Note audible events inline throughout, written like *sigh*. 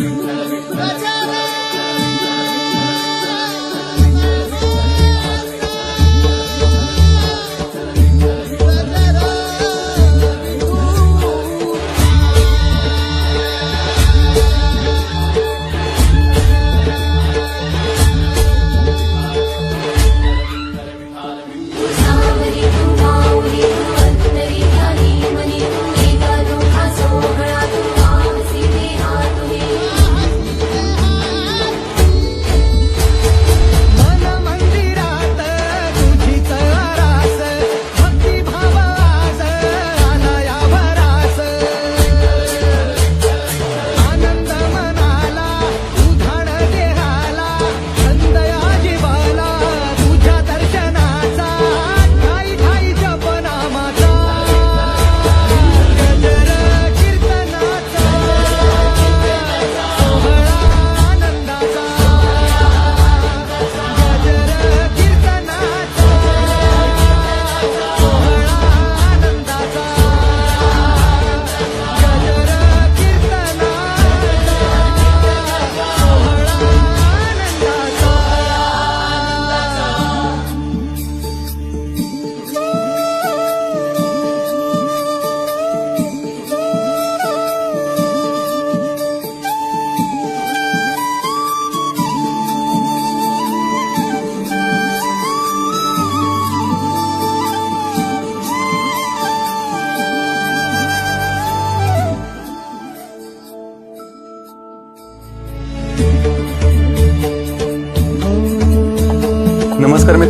You.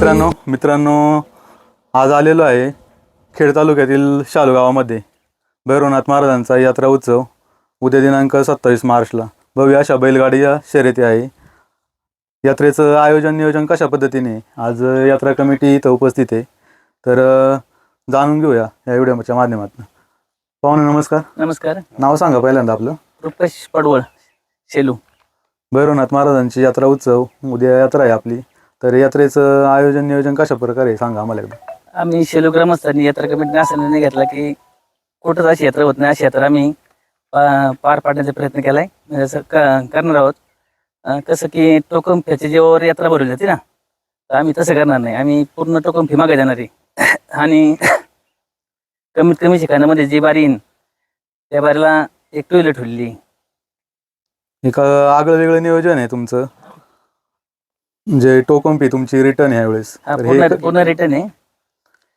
मित्रांनो मित्रांनो आज आलेलो आहे खेड तालुक्यातील शालू गावामध्ये. भैरवनाथ महाराजांचा यात्रा उत्सव उद्या दिनांक सत्तावीस मार्चला. भव्य अशा बैलगाडी या शर्यती आहे. यात्रेचं आयोजन नियोजन कशा पद्धतीने? आज यात्रा कमिटी इथं उपस्थित आहे. तर जाणून घेऊया या व्हिडिओच्या माध्यमातून. पाहुणे नमस्कार. नमस्कार. नाव सांगा पहिल्यांदा आपलं. रुपेश पडवळ शेलू. भैरवनाथ महाराजांची यात्रा उत्सव उद्या यात्रा आहे आपली. तर यात्रेचं आयोजन नियोजन कशा प्रकारे आहे? सांगा आम्हाला एकदा. आम्ही शेलू ग्रामस्थांनी यात्रा कमिटीने असा निर्णय घेतला की कुठंच अशी यात्रा होत नाही अशी यात्रा आम्ही पा- पार पाडण्याचा प्रयत्न केलाय. म्हणजे असं क- करणार आहोत. अं, कसं की टोकन फीच्या जेव्हावर यात्रा भरवली जाते ना तर आम्ही तसं करणार नाही. आम्ही पूर्ण टोकन फी मागे जाणार आहे. *coughs* आणि *coughs* कमीत कमी ठिकाणामध्ये जी बारी येईन त्या बारीला एक टू व्हीलर ठेवलेली एक आगळं वेगळं नियोजन आहे तुमचं. म्हणजे टोकन फी तुमची रिटर्न आहे यावेळेस हा तर पूर्ण हे पूर्ण रिटर्न आहे.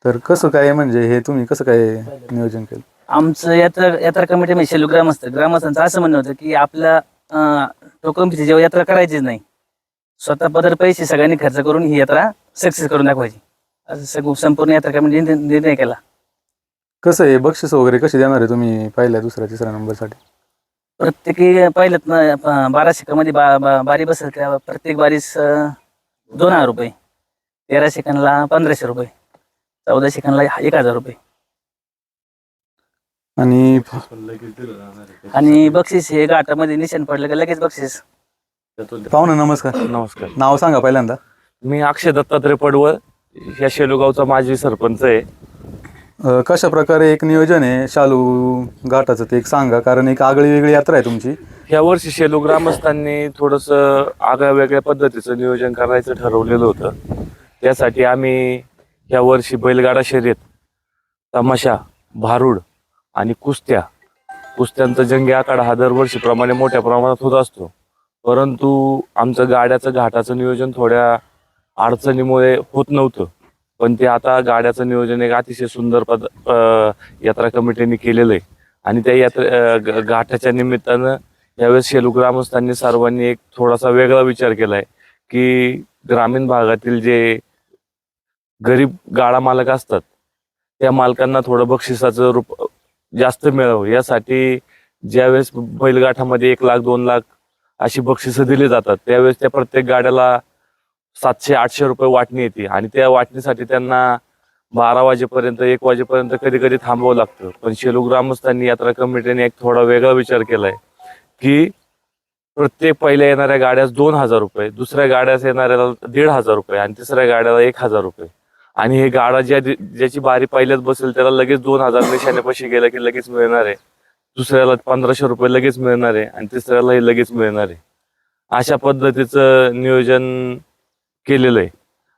तर कसं काय म्हणजे हे तुम्ही कसं काय नियोजन केलं? आमचं यात्रा यात्रा कमिटी म्हणजे शेलू ग्रामस्थ. ग्रामस्थांचं असं म्हणणं होतं की आपल्या अं, फीची जेव्हा यात्रा करायचीच नाही स्वतः पदर पैसे सगळ्यांनी खर्च करून ही यात्रा सक्सेस करून दाखवायची. असं सगळं संपूर्ण यात्रा कमिटीने निर्णय केला. कसं आहे बक्षीस वगैरे कशी देणार आहे तुम्ही पहिल्या दुसऱ्या तिसऱ्या नंबरसाठी? प्रत्येकी पहिल्यात ना, प- बारा शिकामध्ये बा, बा, बारी बसेल त्या प्रत्येक बारीस अं, दोन हजार रुपये. तेरा शिकांना पंधराशे रुपये. चौदा शिकांना एक हजार रुपये. आणि आणि बक्षीस हे घाटामध्ये निशाण पडलं की लगेच बक्षीस? पाहुणे नमस्कार. नमस्कार. नाव सांगा पहिल्यांदा. मी अक्षय दत्तात्रय पडवळ या शेलूगावचा माजी सरपंच आहे. अ, कशा प्रकारे एक नियोजन आहे शालू घाटाचं ते एक सांगा कारण एक आगळी वेगळी यात्रा आहे तुमची. ह्या वर्षी शेलू ग्रामस्थांनी थोडंसं आगळ्या वेगळ्या पद्धतीचं नियोजन करायचं ठरवलेलं होतं. त्यासाठी आम्ही ह्या वर्षी बैलगाडा शर्यत तमाशा भारूड आणि कुस्त्या कुस्त्यांचा जंगी आखाडा हा दरवर्षीप्रमाणे मोठ्या प्रमाणात होत असतो. परंतु आमचं गाड्याचं घाटाचं नियोजन थोड्या अडचणीमुळे होत नव्हतं. पण ते आता गाड्याचं नियोजन एक अतिशय सुंदर पद यात्रा कमिटीने केलेलं आहे. आणि त्या यात्रे ग- घाटाच्या निमित्तानं यावेळेस शेलू ग्रामस्थांनी सर्वांनी एक थोडासा वेगळा विचार केलाय की ग्रामीण भागातील जे गरीब गाडा मालक असतात त्या मालकांना थोडं बक्षिसाचं रूप जास्त मिळावं. यासाठी ज्यावेळेस बैलगाठामध्ये एक लाख दोन लाख अशी बक्षिसं दिली जातात त्यावेळेस त्या प्रत्येक गाड्याला सातशे आठशे रुपये वाटणी येते आणि त्या वाटणीसाठी त्यांना बारा वाजेपर्यंत एक वाजेपर्यंत कधी कधी थांबावं लागतं. पण शेलू ग्रामस्थांनी यात्रा कमिटीने एक थोडा वेगळा विचार केलाय. की प्रत्येक पहिल्या येणाऱ्या गाड्यास दोन हजार रुपये दुसऱ्या गाड्यास येणाऱ्याला दीड हजार रुपये आणि तिसऱ्या गाड्याला एक हजार रुपये. आणि हे गाडा ज्या ज्याची बारी पहिल्याच बसेल त्याला लगेच दोन हजार निशाण्यापाशी गेलं की लगेच मिळणार आहे. दुसऱ्याला पंधराशे रुपये लगेच मिळणार आहे आणि तिसऱ्यालाही लगेच मिळणार आहे. अशा पद्धतीचं नियोजन केलेलं आहे.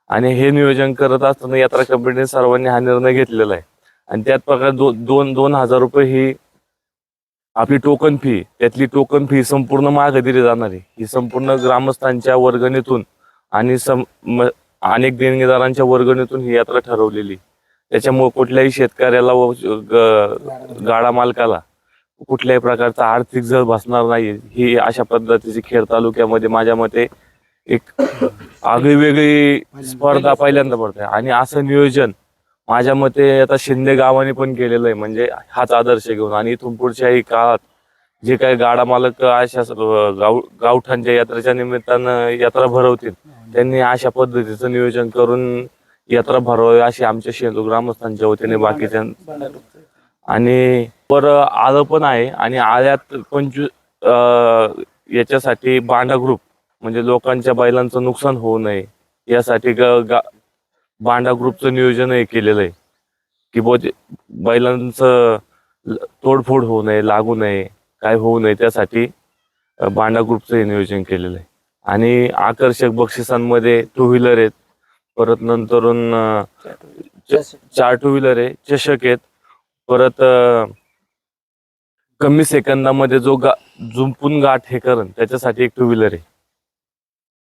आणि हे नियोजन करत असताना यात्रा कंपनीने सर्वांनी हा निर्णय घेतलेला आहे. आणि त्याच प्रकारे दो, दोन दोन हजार रुपये ही आपली टोकन फी त्यातली टोकन फी संपूर्ण मागे दिली जाणार आहे. ही संपूर्ण ग्रामस्थांच्या वर्गणीतून आणि सम अनेक देणगीदारांच्या वर्गणीतून ही यात्रा ठरवलेली त्याच्यामुळे कुठल्याही शेतकऱ्याला व गाडा मालकाला कुठल्याही प्रकारचा आर्थिक जळ भासणार नाही ही अशा पद्धतीची खेड तालुक्यामध्ये माझ्या मते एक आगळी वेगळी स्पर्धा पहिल्यांदा पडते. आणि असं नियोजन माझ्या मते आता शिंदे गावाने पण केलेलं आहे. म्हणजे हाच आदर्श घेऊन आणि इथून पुढच्याही काळात जे काही गाडा मालक अशा गाव गावठांच्या यात्रेच्या निमित्तानं यात्रा भरवतील त्यांनी अशा पद्धतीचं नियोजन करून यात्रा भरवावी अशी आमच्या शेंदू ग्रामस्थांच्या वतीने बाकीच्या आणि वर आलं पण आहे. आणि आल्यात पंचवीस याच्यासाठी बांडा ग्रुप म्हणजे लोकांच्या बैलांचं नुकसान होऊ नये. यासाठी ग- बांडा ग्रुपचं नियोजनही केलेलं आहे. की बुवा बैलांचं तोडफोड होऊ नये लागू नये काय होऊ नये त्यासाठी बांडा ग्रुपचं हे नियोजन केलेलं आहे. आणि आकर्षक बक्षिसांमध्ये टू व्हीलर आहेत. परत नंतरून चार टू व्हीलर आहे. चषक आहेत. परत कमी सेकंदामध्ये जो गा जुंपून गाठ हे करण त्याच्यासाठी एक टू व्हीलर आहे.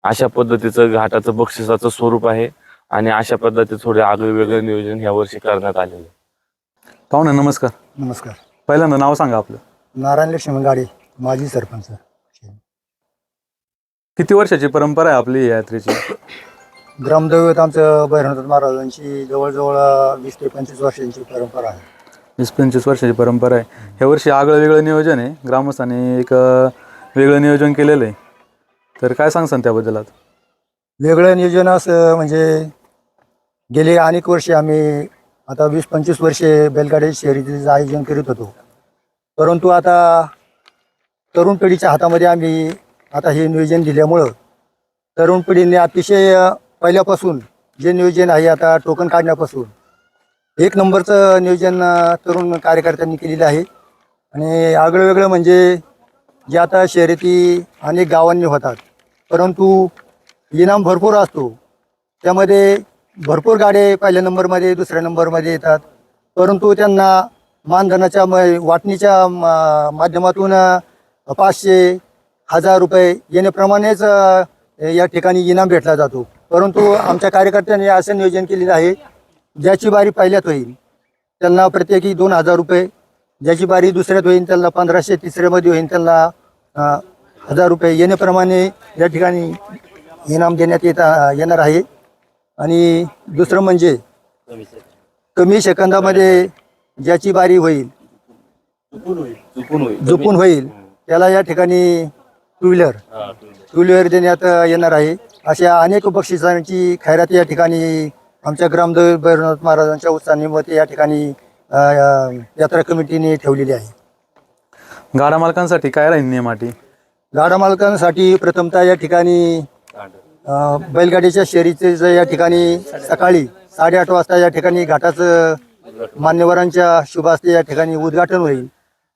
अशा पद्धतीचं घाटाचं बक्षिसाचं स्वरूप आहे. आणि अशा पद्धतीचं थोडे आगळे वेगळे नियोजन ह्या वर्षी करण्यात आलेलं आहे. पाहुणे नमस्कार. नमस्कार. पहिल्यांदा नाव सांगा आपलं. नारायण लक्ष्मण गाडे माजी सरपंच. किती वर्षाची परंपरा आहे आपली या यात्रेची? ग्रामदैवत आमचं भैरवनाथ महाराजांची जवळजवळ वीस ते पंचवीस वर्षांची परंपरा आहे. वीस पंचवीस वर्षाची परंपरा आहे. ह्या वर्षी आगळं वेगळं नियोजन आहे. ग्रामस्थांनी एक अं, वेगळं नियोजन केलेलं आहे. तर काय सांगसान त्याबद्दल आता वेगळं नियोजन असं म्हणजे गेली अनेक वर्षे आम्ही आता वीस पंचवीस वर्षे बैलगाडी शर्यतीचं आयोजन करीत होतो. परंतु आता तरुण पिढीच्या हातामध्ये आम्ही आता हे नियोजन दिल्यामुळं तरुण पिढीने अतिशय पहिल्यापासून जे नियोजन आहे आता टोकन काढण्यापासून एक नंबरचं नियोजन तरुण कार्यकर्त्यांनी केलेलं आहे. आणि आगळं वेगळं म्हणजे जे आता शर्यती अनेक गावांनी होतात परंतु इनाम भरपूर असतो. त्यामध्ये भरपूर गाडे पहिल्या नंबरमध्ये दुसऱ्या नंबरमध्ये येतात. परंतु त्यांना मानधनाच्या म वाटणीच्या मा माध्यमातून अ, पाचशे हजार रुपये येण्याप्रमाणेच अ, या ठिकाणी इनाम भेटला जातो. परंतु आमच्या कार्यकर्त्यांनी असं नियोजन केलेलं आहे ज्याची बारी पहिल्यात होईल त्यांना प्रत्येकी दोन हजार रुपये. ज्याची बारी दुसऱ्यात होईल त्यांना पंधराशे तिसऱ्यामध्ये होईल त्यांना अ, हजार रुपये येण्याप्रमाणे या ठिकाणी इनाम देण्यात येत येणार आहे. आणि दुसरं म्हणजे कमी सेकंदामध्ये ज्याची बारी होईल झुपून होईल त्याला या ठिकाणी टू व्हीलर टू व्हीलर देण्यात येणार आहे. अशा अनेक बक्षिसांची खैरात या ठिकाणी आमच्या ग्रामदेव भैरवनाथ महाराजांच्या उत्साहानिमित्त या ठिकाणी यात्रा कमिटीने ठेवलेली आहे. गाडा मालकांसाठी काय राहील नियम अटी? गाडा मालकांसाठी प्रथमतः या ठिकाणी बैलगाडीच्या शर्यतीचं या ठिकाणी सकाळी साडेआठ वाजता या ठिकाणी घाटाचं मान्यवरांच्या शुभास्ते या ठिकाणी उद्घाटन होईल.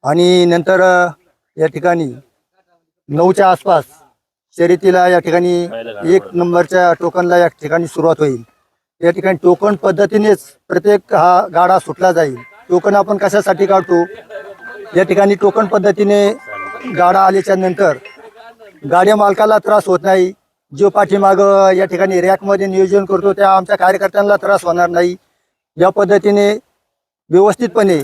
आणि नंतर या ठिकाणी नऊच्या आसपास शर्यतीला या ठिकाणी एक नंबरच्या टोकनला या ठिकाणी सुरुवात होईल. या ठिकाणी टोकन पद्धतीनेच प्रत्येक हा गाडा सुटला जाईल. टोकन आपण कशासाठी काढतो? या ठिकाणी टोकन पद्धतीने गाडा आल्याच्यानंतर गाड्या मालकाला त्रास होत नाही. जो पाठीमाग या ठिकाणी रॅकमध्ये नियोजन करतो त्या आमच्या कार्यकर्त्यांना त्रास होणार नाही. या पद्धतीने व्यवस्थितपणे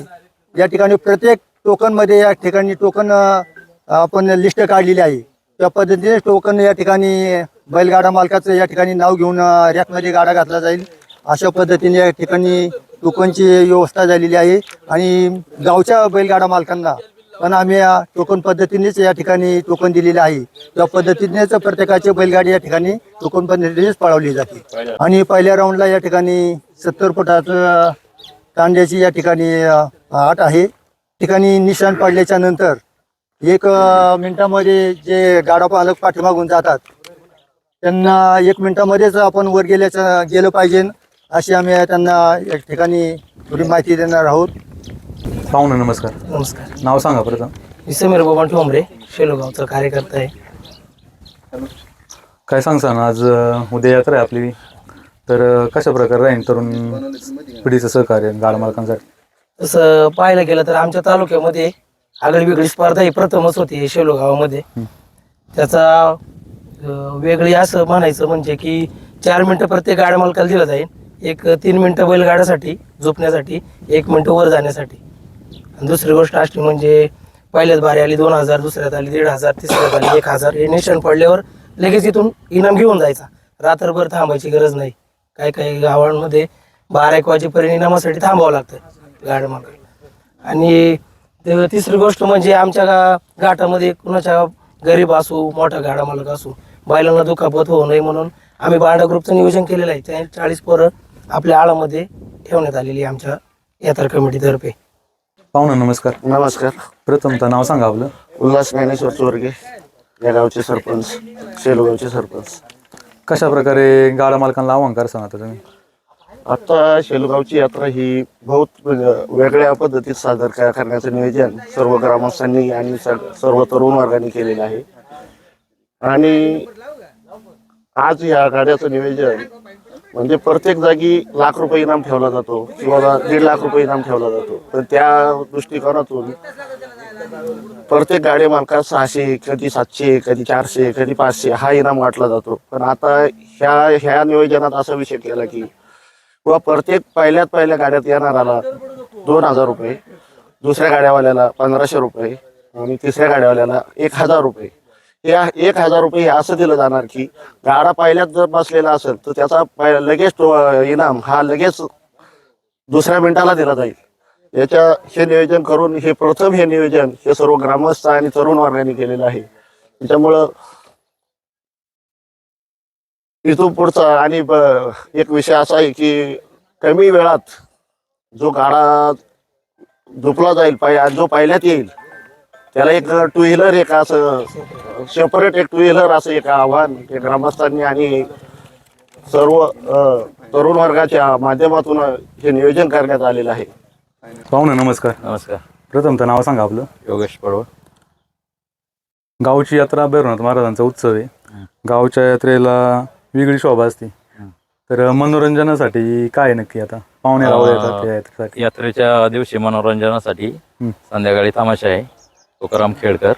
या ठिकाणी प्रत्येक टोकनमध्ये या ठिकाणी टोकन आपण लिस्ट काढलेली आहे. त्या पद्धतीने टोकन या ठिकाणी बैलगाडा मालकाचं या ठिकाणी नाव घेऊन रॅकमध्ये गाडा घातला जाईल. अशा पद्धतीने या ठिकाणी टोकनची व्यवस्था झालेली आहे. आणि गावच्या बैलगाडा मालकांना पण आम्ही या टोकन पद्धतीनेच या ठिकाणी टोकन दिलेले आहे. त्या पद्धतीनेच प्रत्येकाची बैलगाडी या ठिकाणी टोकन पद्धतीनेच पळवली जाते. आणि पहिल्या राऊंडला या ठिकाणी सत्तर फुटाचं तांड्याची या ठिकाणी आट आहे. ठिकाणी निशाण पडल्याच्या नंतर एक मिनिटामध्ये जे गाडा पालक पाठीमागून जातात त्यांना एक मिनिटामध्येच आपण वर गेल्याचं गेलं पाहिजे. अशी आम्ही त्यांना या ठिकाणी थोडी माहिती देणार आहोत. पाहुणे नमस्कार. नमस्कार. नाव सांगा प्रथम मी समीर बाबा ठोंबरे शेलोगावचा कार्यकर्ता आहे. काय सांगसान आज अं, उद्या यात्रा आहे आपली. तर अं, कशा प्रकारे राहील तरुण पिढीचं सहकार्य गाडा मालकांसाठी? तसं पाहायला गेलं तर आमच्या तालुक्यामध्ये आगळी वेगळी स्पर्धा ही प्रथमच होती शेलो गावामध्ये. त्याचा अं, वेगळी असं म्हणायचं म्हणजे की चार मिनिटं प्रत्येक गाड्या मालकाला दिलं जाईल. एक तीन मिनिटं बैलगाड्यासाठी झोपण्यासाठी एक मिनिटं वर जाण्यासाठी. आणि दुसरी गोष्ट अशी म्हणजे पहिल्याच बारी आली दोन हजार दुसऱ्यात आली दीड हजार तिसऱ्यात आली एक हजार हे नेशन पडल्यावर लगेच इथून इनाम घेऊन जायचा. रात्रभर थांबायची गरज नाही. काही काही गावांमध्ये बारा एक वाजेपर्यंत इनामासाठी थांबावं लागतं गाड्या आणि ते तिसरी गोष्ट म्हणजे आमच्या गा घाटामध्ये कुणाच्या गरीब असू मोठा गाडा मालक असू बैलांना दुखापत होऊ नये म्हणून आम्ही बांडा ग्रुपचं नियोजन केलेलं आहे. त्या चाळीस पोरं आपल्या आळामध्ये ठेवण्यात आलेली आहे आमच्या यात्रा कमिटीतर्फे. पाहुणे नमस्कार. नमस्कार. प्रथमतः नाव सांगा आपलं. उल्हास ज्ञानेश्वर चोरगे या गावचे सरपंच शेलगावचे सरपंच. कशा प्रकारे गाडा मालकांना करसान आता तुम्ही? आता शेलगावची यात्रा ही बहुत वेगळ्या पद्धतीत सादर क- करण्याचं नियोजन सर्व ग्रामस्थांनी आणि स- सर्व तरुण वर्गाने केलेलं आहे. आणि आज या गाड्याचं नियोजन म्हणजे प्रत्येक जागी लाख रुपये इनाम ठेवला जातो किंवा दीड लाख रुपये इनाम ठेवला जातो. तर त्या दृष्टिकोनातून प्रत्येक गाडी मालकास सहाशे कधी सातशे कधी चारशे कधी पाचशे हा इनाम वाटला जातो. पण आता ह्या ह्या नियोजनात असा विषय केला की किंवा प्रत्येक पहिल्यात पहिल्या गाड्यात येणाराला दोन हजार रुपये दुसऱ्या गाड्यावाल्याला पंधराशे रुपये आणि तिसऱ्या गाड्यावाल्याला एक हजार रुपये. हे एक हजार रुपये हे असं दिलं जाणार की गाडा पहिल्यात जर बसलेला असेल तर त्याचा लगेच इनाम हा लगेच दुसऱ्या मिनिटाला दिला जाईल. याच्या हे नियोजन करून हे प्रथम हे नियोजन हे सर्व ग्रामस्थ आणि तरुण वर्गाने केलेलं आहे. त्याच्यामुळं इथून पुढचा आणि एक विषय असा आहे की कमी वेळात जो गाडा झोपला जाईल पाय जो पहिल्यात येईल त्याला एक टू व्हीलर एक असं सेपरेट एक टू व्हीलर असं एक आव्हान हे ग्रामस्थांनी आणि सर्व तरुण वर्गाच्या माध्यमातून हे नियोजन करण्यात आलेलं आहे. पाहुणे नमस्कार. नमस्कार. प्रथम तर नाव सांगा आपलं. योगेश पडवळ. गावची यात्रा भैरवनाथ महाराजांचा उत्सव आहे. गावच्या यात्रेला वेगळी शोभा असते. तर मनोरंजनासाठी काय नक्की आता? पाहुणे रावळे येतात त्या यात्रेसाठी. यात्रेच्या दिवशी मनोरंजनासाठी. संध्याकाळी तमाशा आहे. तुकाराम खेडकर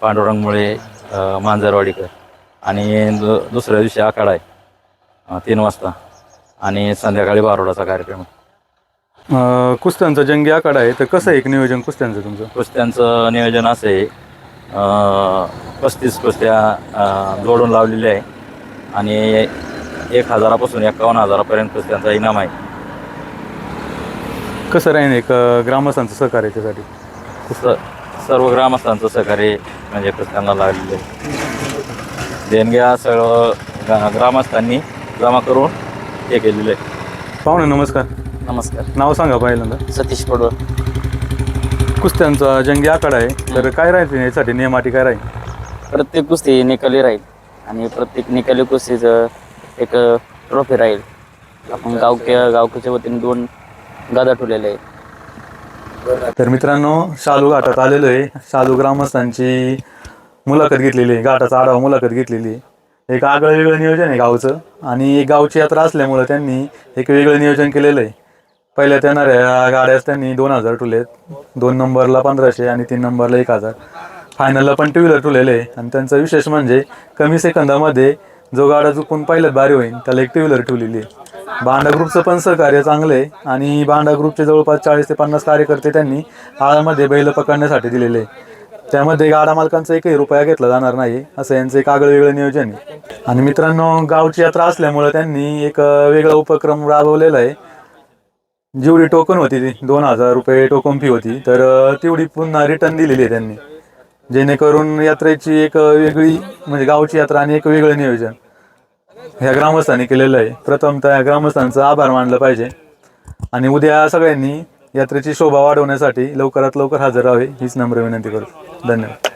पांडुरंग मुळे मांजरवाडीकर. आणि दु- दुसऱ्या दिवशी आखाडा आहे तीन वाजता. आणि संध्याकाळी बारोडाचा कार्यक्रम आहे. कुस्त्यांचा जंगी आखाडा आहे तर कसं आहे एक नियोजन कुस्त्यांचं तुमचं? कुस्त्यांचं नियोजन असं आहे पस्तीस कुस्त्या जोडून लावलेल्या आहे. आणि एक हजारापासून एकावन्न हजारापर्यंत कुस्त्यांचा इनाम आहे. कसं राहील एक ग्रामस्थांचं सहकार्य त्यासाठी स- सर्व ग्रामस्थांचं सहकार्य म्हणजे कुस्त्यांना लागलेले आहे. देणग्या सर्व गा- ग्रामस्थांनी जमा करून हे केलेलं आहे. पाहुणे नमस्कार. नमस्कार. नाव सांगा पहिल्यांदा. सतीश पडवळ. कुस्त्यांचा जंगी आखाडा आहे. तर काय राहील यासाठी? नियमाटी काय राहील? प्रत्येक कुस्ती निकाली राहील आणि प्रत्येक निकाली कुस्तीचं एक ट्रॉफी राहील. आपण गावक्या गावकीच्या वतीने दोन गादा ठेवलेले आहेत. तर मित्रांनो शालू घाटात आलेलो आहे. शालू ग्रामस्थांची मुलाखत घेतलेली आहे. घाटाचा आढावा मुलाखत घेतलेली आहे. एक आगळं वेगळं नियोजन आहे गावचं. आणि एक गावची यात्रा असल्यामुळं त्यांनी एक वेगळं नियोजन केलेलं आहे. पहिल्या येणाऱ्या गाड्याच त्यांनी दोन हजार टुलेत दोन नंबरला पंधराशे आणि तीन नंबरला एक हजार. फायनलला पण टू व्हीलर ठेवलेले आहे. आणि त्यांचं विशेष म्हणजे कमी सेकंदामध्ये जो गाडा चुकून पहिल्यात बारी होईल त्याला एक टू व्हीलर ठेवलेली आहे. भांडा ग्रुपचं पण सहकार्य चांगलं आहे. आणि भांडा ग्रुपचे जवळपास चाळीस ते पन्नास कार्यकर्ते त्यांनी आळामध्ये बैल पकडण्यासाठी दिलेले आहे. त्यामध्ये गाडा मालकांचा एकही रुपया घेतला जाणार नाही असं यांचं एक आगळं वेगळं नियोजन आहे. आणि मित्रांनो गावची यात्रा असल्यामुळं त्यांनी एक वेगळा उपक्रम राबवलेला आहे. जेवढी टोकन होती ती दोन हजार रुपये टोकन फी होती तर तेवढी पुन्हा रिटर्न दिलेली आहे त्यांनी. जेणेकरून यात्रेची एक वेगळी म्हणजे गावची यात्रा आणि एक वेगळं नियोजन. ह्या ग्रामस्थांनी केलेलं आहे. प्रथमतः या ग्रामस्थांचं आभार मानलं पाहिजे. आणि उद्या सगळ्यांनी यात्रेची शोभा वाढवण्यासाठी लवकरात लवकर हजर राहावे हीच नम्र विनंती करतो धन्यवाद.